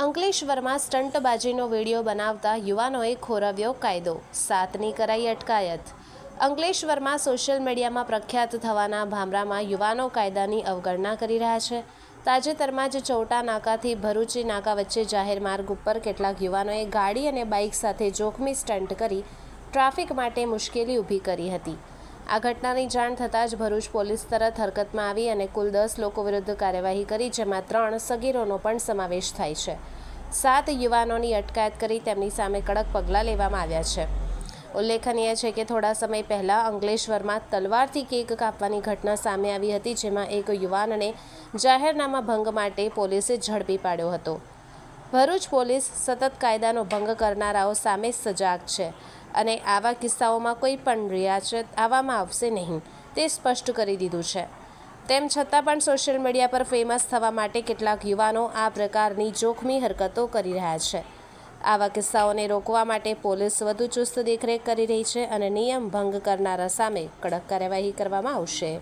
અંકલેશ્વરમાં સ્ટંટબાજીનો વીડિયો બનાવતા યુવાનોએ ખોરવ્યો કાયદો. સાતની કરાઈ અટકાયત. અંકલેશ્વરમાં સોશિયલ મીડિયામાં પ્રખ્યાત થવાના ભામરામાં યુવાનો કાયદાની અવગણના કરી રહ્યા છે. તાજેતરમાં જ ચૌટા નાકાથી ભરૂચી નાકા વચ્ચે જાહેર માર્ગ ઉપર કેટલાક યુવાનોએ ગાડી અને બાઇક સાથે જોખમી સ્ટંટ કરી ટ્રાફિક માટે મુશ્કેલી ઊભી કરી હતી. આ ઘટનાની જાણ થતાં જ ભરૂચ પોલીસ તરત હરકતમાં આવી અને કુલ દસ લોકો વિરુદ્ધ કાર્યવાહી કરી, જેમાં ત્રણ સગીરોનો પણ સમાવેશ થાય છે. સાત યુવાનોની અટકાયત કરી તેમની સામે કડક પગલાં લેવામાં આવ્યા છે. ઉલ્લેખનીય છે કે થોડા સમય પહેલાં અંકલેશ્વરમાં તલવારથી કેક કાપવાની ઘટના સામે આવી હતી, જેમાં એક યુવાનને જાહેરનામા ભંગ માટે પોલીસે ઝડપી પાડ્યો હતો. ભરૂચ પોલીસ સતત કાયદાનો ભંગ કરનારાઓ સામે સજાગ છે અને આવા કિસ્સાઓમાં કોઈ પણ રિયાસત આવવામાં આવશે નહીં, તે સ્પષ્ટ કરી દીધું છે. તેમ છતાં પણ સોશિયલ મીડિયા પર ફેમસ થવા માટે કેટલાક યુવાનો આ પ્રકારની જોખમી હરકતો કરી રહ્યા છે. આવા કિસ્સાઓને રોકવા માટે પોલીસ વધુ ચુસ્ત દેખરેખ કરી રહી છે અને નિયમ ભંગ કરનારા સામે કડક કાર્યવાહી કરવામાં આવશે.